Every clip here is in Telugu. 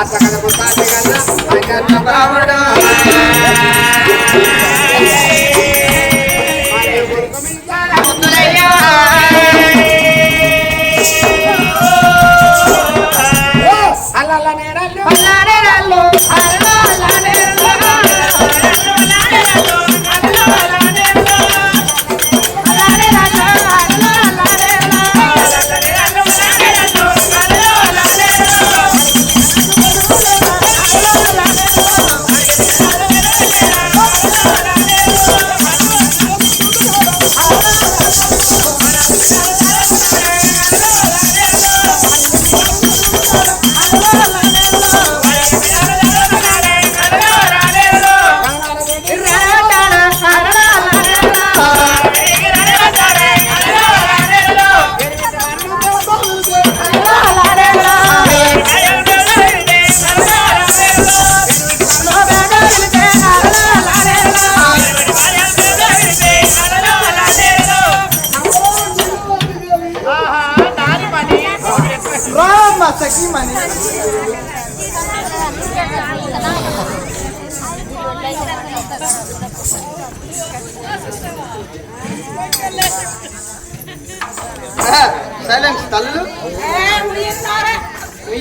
అసలు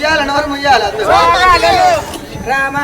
ముయ్యాల నోరు ముయ్యాల. రామా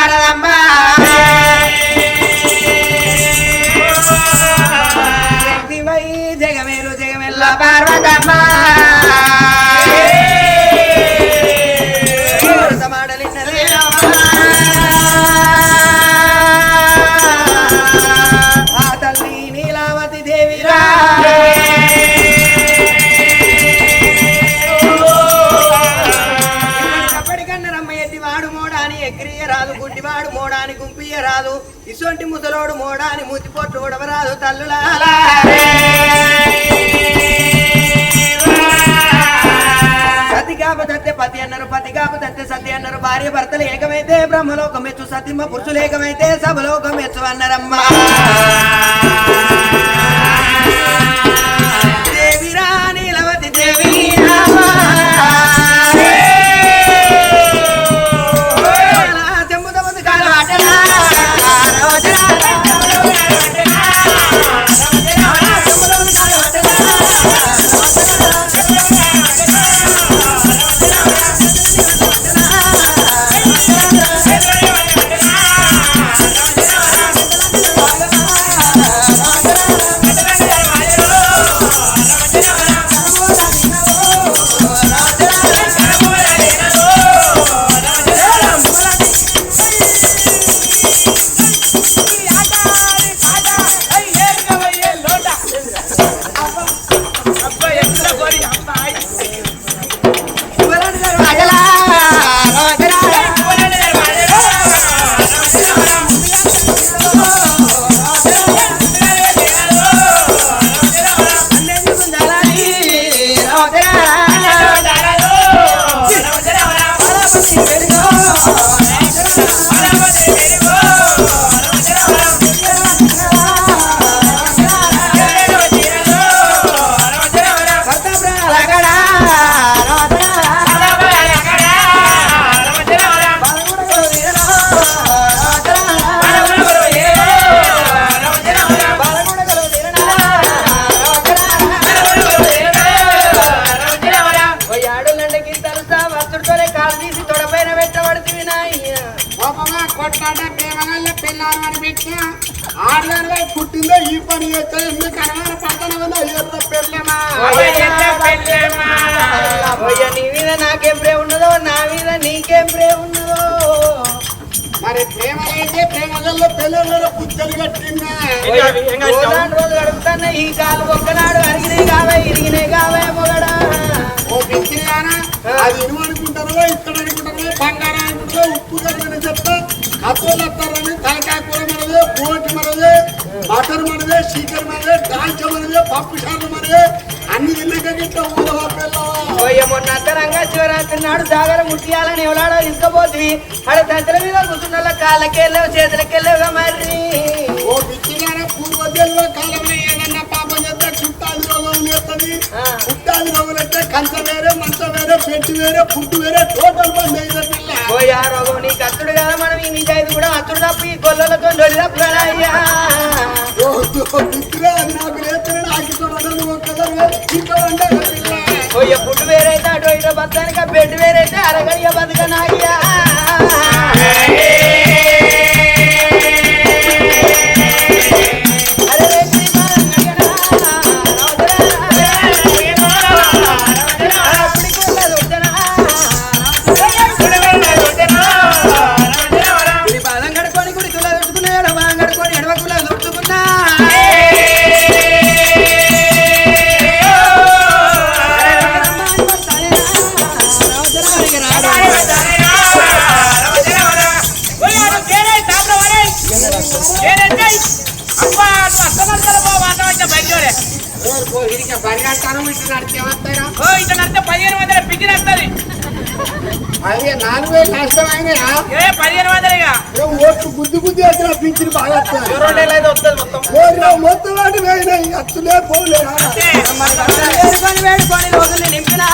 Caramba. అని ముద్దు పొట్టు ఉడవరాదు తల్లులాలా పతి అన్నారు పతి కాపతంతే సతి అన్నారు. భార్య భర్తలు ఏకమైతే బ్రహ్మలోకం మెచ్చు సతిమ్మ పురుషులు ఏకమైతే సభలోకం మెచ్చు అన్నారమ్మా. మరి ప్రేమ అయితే ప్రేమ గల్ల పెళ్ళలో పుచ్చలు కట్టిందా రోజు గడుపుతున్న ఈ కాలు ఒక్కనాడు అరిగినాయి కావే ఇరిగినాయి కావే మొగడా. ఓ పెంచినానా అది ఇనుము అనుకుంటారో ఇక్కడ అనుకుంటారో బంగారం అనుకుంటారో ఉప్పు కట్టమని చెప్తా కత్తులు వస్తారని తలకాయ కూర మనదే బోటి మనదే బటర్ మనదే చీకర్ మనదే దాల్చ మనదే పప్పు చారు మనదే అన్ని తిన్నాక గిట్ట ఊరో పిల్లవా పోయ్య మొన్న అత్తరంగా శివరాత్రి నాడు జాగర ముట్టియాలని ఎవలాడో ఇసుకపోతుంది అడ తంత్ర మీద కూర్చున్న కాళ్ళకెళ్ళావు చేతులకెళ్ళావుగా మరి ఓ పిచ్చిగానే పూర్వజన్మ కాలంలో రోగం అంటే కంచ వేరే మంచ వేరే పెట్టి వేరే ఫుడ్ వేరే టోటల్ బంద్ అయితే పోయి ఆ రోగం నీకు అత్తుడు కదా మనం ఈ నిజాయితీ కూడా. అత్తుడు తప్పు ఈ గొల్లలతో డొల్లి తప్పు కదా అయ్యా. ఓ పిచ్చిగా అది నాకు లేచిన నాకు ఉండదు ఒక్కసారి ఇక్కడ పిల్ల. పోయి ఫుడ్ వేరైతే అటు ఇటు బతానికి బెడ్ వేరైతే అరగడిగా బతకనా నాలుగు వేలు నష్టమైనయా ఏ పదిహేను వందలుగా ఓట్లు గుద్ది గుద్ది వచ్చిన పింఛన్ బాగా మొత్తం. వాటి వేయినాయి అచ్చులే పోలే నింపినా.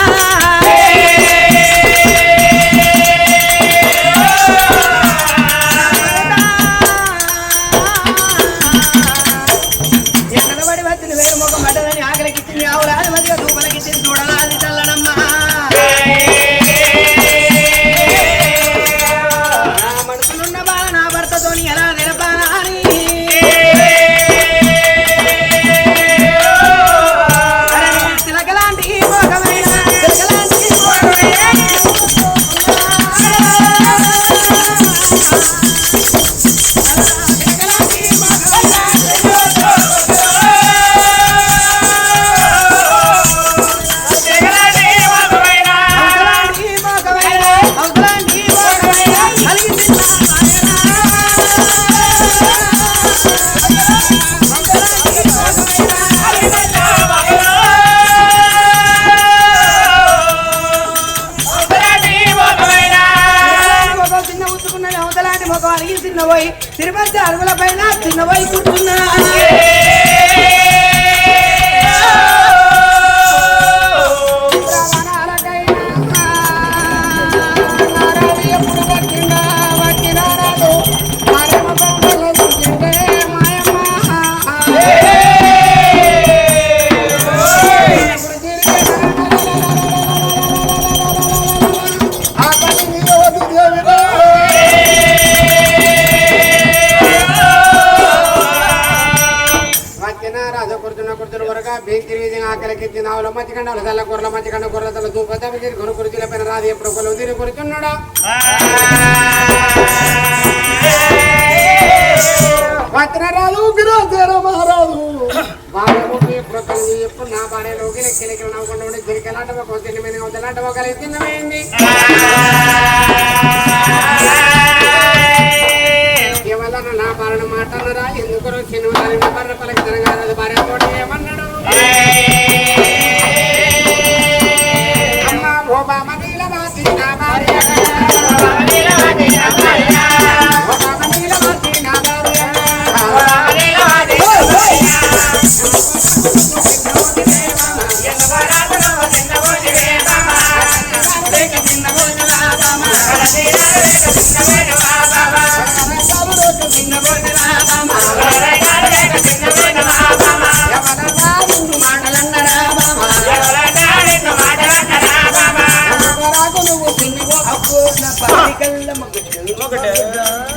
ఆకలికి ఆవుల మధ్య కండ చల్ల కూరల మధ్య కండ కూరల తల దూప తప్పి కొను కుర్చీల పైన రాదు ఎప్పుడు కొలు తిని కూర్చున్నాడు వత్రరాజు గిరోధర మహారాజు. బాలముఖి ఎప్పుడు నా భార్యలోకి లెక్కలకి నవ్వకుండా ఉండి గిరికెలాంటి ఒక తిండి మీద వద్దలాంటి ఒక తిన్నవేయండి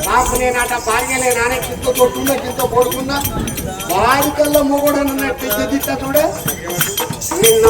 నాకు నేనట భార్య నానే కింద కొట్టున్నా కింద పడుకున్నా వారికల్లా మొగుడు అన్నట్టు చూడే నిన్ను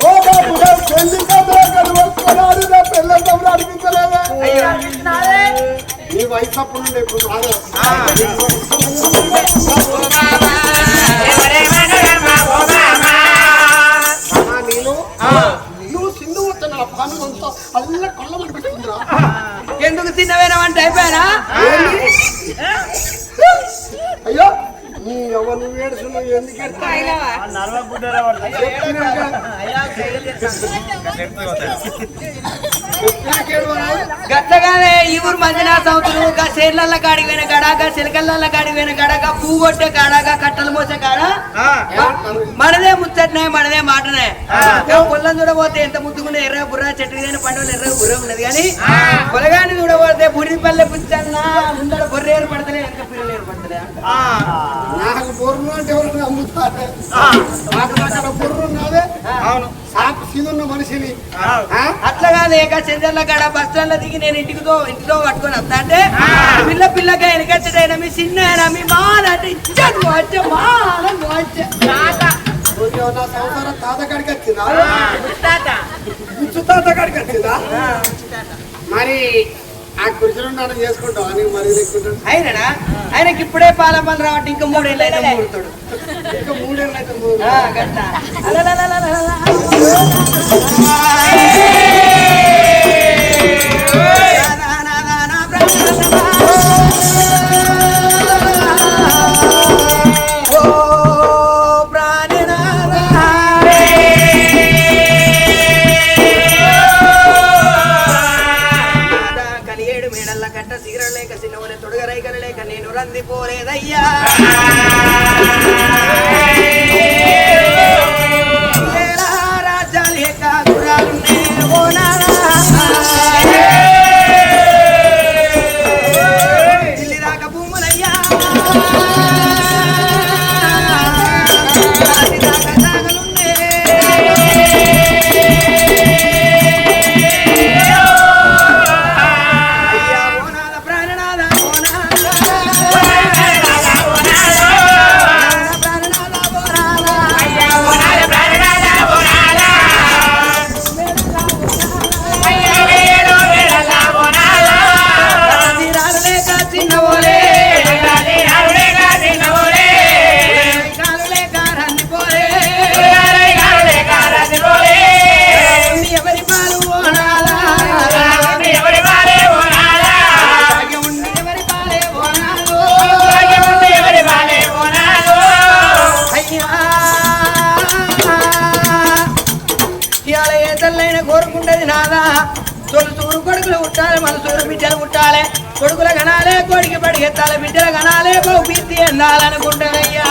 నీ వయసు అప్పుడు ఉండే ఇప్పుడు రాలే. మందినా సంవత్సరం గా సేర్లల్ల కాడికి పోయిన కాడ గా చిలకల్ల కాడికి పోయిన కాడ గా పువ్వు కొట్టే కాడ గా కట్టలు మోసే కాడ? మనదే ముచ్చట్నే మనదే మాటనే. పొల్లం చూడబోతే ఎంత ముద్దుకున్న ఎర్ర బుర్ర చెట్టు కానీ పండుగలు ఎర్ర బుర్ర ఉన్నది కానీ పొలగాన్ని చూడబోతే బుడి పల్లె పుచ్చన్న ముందర బొర్ర ఏర్పడతలే వెనక పిల్లలు ఏర్పడతలే బొర్రు అంటే ఎవరు అమ్ముతారు నాకు అక్కడ బొర్రు ఉన్నదే అవును. సాకు సీదున్న మనిషిని? అట్లా కాదు ఏక చెందర్ల కాడ బస్ స్టాండ్లో దిగి నేను ఇంటికితో ఇంటితో పట్టుకొని వస్తా అంటే పిల్ల పిల్లగా వెనకచ్చడైనా మీ చిన్న ఆయన మీ మాన అంటే ఇచ్చాడు వచ్చే మాన నా సంసారం తాత కాడికి వచ్చిందా? ముచ్చు తాత. కాడికి వచ్చిందా? మరి ఆ కుర్చీలో నన్ను చేసుకుంటావు అని మరి లేకుంటాడు అయినడా ఆయనకి ఇప్పుడే పాల పనులు రావట్టి ఇంకా మూడేళ్ళు అయితే మూడుతాడు ఇంకా మూడేళ్ళు అయితే మూడు ఆ, గట్ల. తల్లైన కోరుకుంటది నాదా తొలుసూరు కొడుకులు పుట్టాలి మనసూరు బిడ్డలు పుట్టాలి కొడుకుల కనాలే కొడికి పడిగెత్తాలి బిడ్డల కనాలే బహు బీతి ఎందాలనుకుంటానయ్యా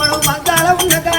మనం మగ్గాల ఉన్న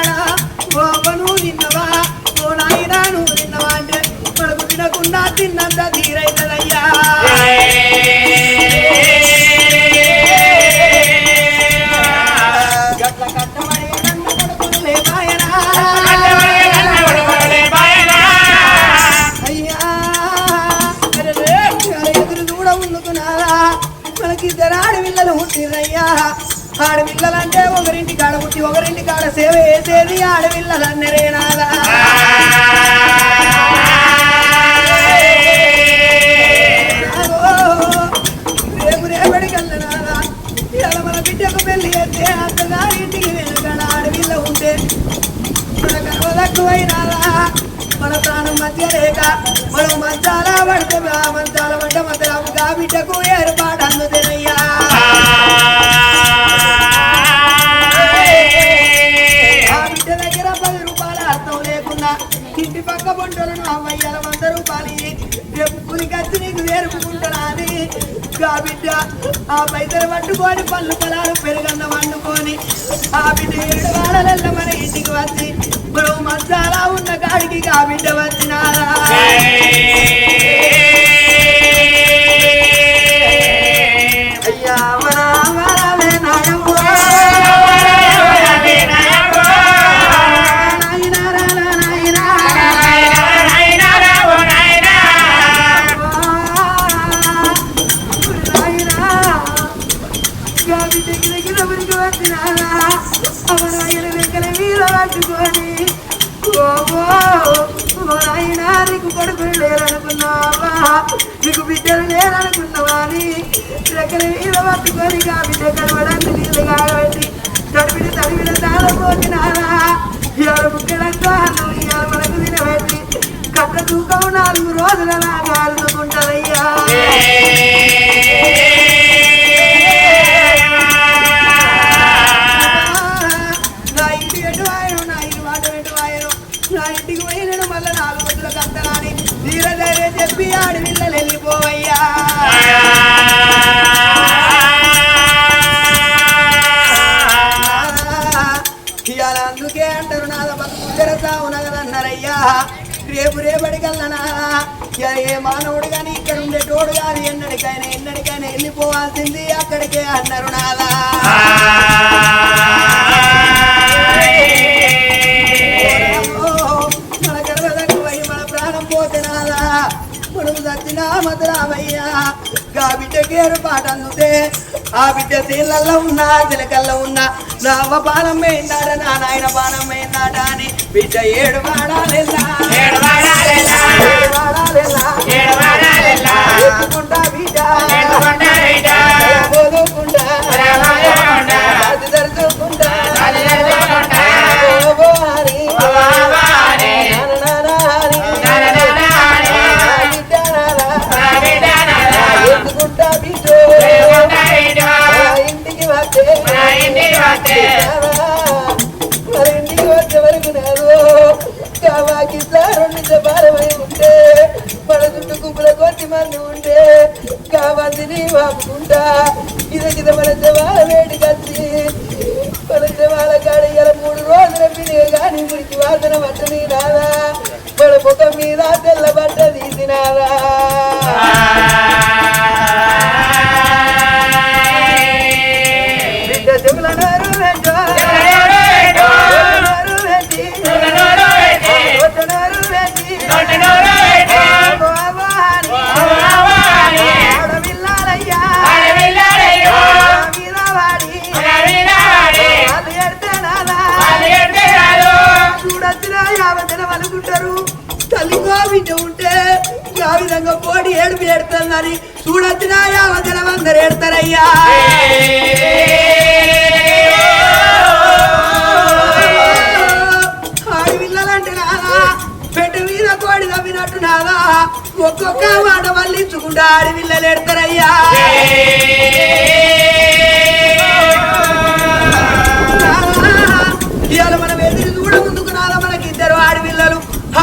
ప్రాణం మధ్య రేఖ మనం మంచాల పడితే ఆ మంచాల పడ్డ మధ్యగా బిడ్డకు ఏర్పాటు అందుతేనయ్యా ఆ బిడ్డ దగ్గర పది రూపాయల అర్థం లేకున్నా ఇంటి పక్క పంటలను అమ్మయ్యాల వంద రూపాయలు ఇయ్యి. రేపు పులికచ్చి నీకు వేరుపుకుంటానా అని ఆ బిడ్డ ఆ పైసలు పట్టుకొని పళ్ళు పొలాలు పెరుగన్న వండుకొని ఆ బిడ్డ ఏడు వాడలల్ల మన ఇంటికి వచ్చి మనం మసాలా ఉన్న కాడికి ఆ వచ్చినారా? వీర బిడ్డ కలవడానికి నీళ్ళు కాబట్టి తడిపిడి తడిపిడి తాళపోతున్నారా ఇవాళ ముక్కలంతా అన్నం ఇవాళ మనకు తినబెట్టి కట్ట తూకం నాలుగు రోజుల లాగా అల్లుకుంటారయ్యా నాలుగు ఇంటి ఎటు వాయను నా ఇంటి మాట వెళ్ళిపోవయ్యా రేపు రేపటికల్లనా ఏ మానవుడు కానీ ఇక్కడ ఉండేటోడు కానీ ఎన్నడికైనా ఎన్నడికైనా వెళ్ళిపోవాల్సింది అక్కడికే అన్నారు నాదా ఆ బిడ్డ సీళ్ళల్లో ఉన్నా చిలకల్లో ఉన్నా నా అవ్వ బాణం వేయిందాడ నా నాయన బాణం వేయిందాడ అని బిడ్డ ఏడు వాడాలెల్లా ఏడు వాడాలెల్లా ఎత్తుకుంటా బిడ్డ మరి ఇంటికి వచ్చే వరకు నేను కావాకి రెండు చెప్పాలమై ఉంటే మన చుట్టూ గుంపుల కొద్ది మంది ఉంటే కావాల్సింది వాపుకుంటా కింద మన జవాల వేడి కచ్చి మన జవాల కాడ ఇలా మూడు రోజుల పిడిగా కానీ గుడికి వాసన పట్టని రాదా? మన ముఖం మీద తెల్ల బట్ట తీసినారా?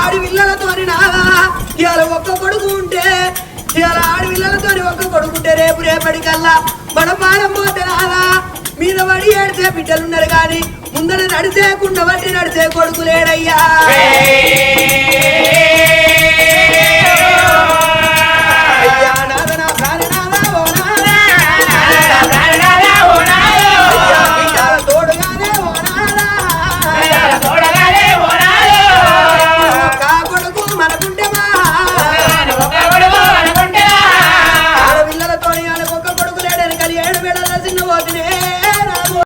ఆడి పిల్లలతోని నాగా ఇవాళ ఒక్క కొడుకు ఉంటే ఇవాళ ఆడి పిల్లలతోని ఒక్క కొడుకు ఉంటే రేపు రేపటికల్లా మన మానం పోతే నాగా మీద పడి ఏడితే బిడ్డలున్నారు కానీ ముందర నడిచేకుండా వడ్డీ నడిచే కొడుకు లేడయ్యా.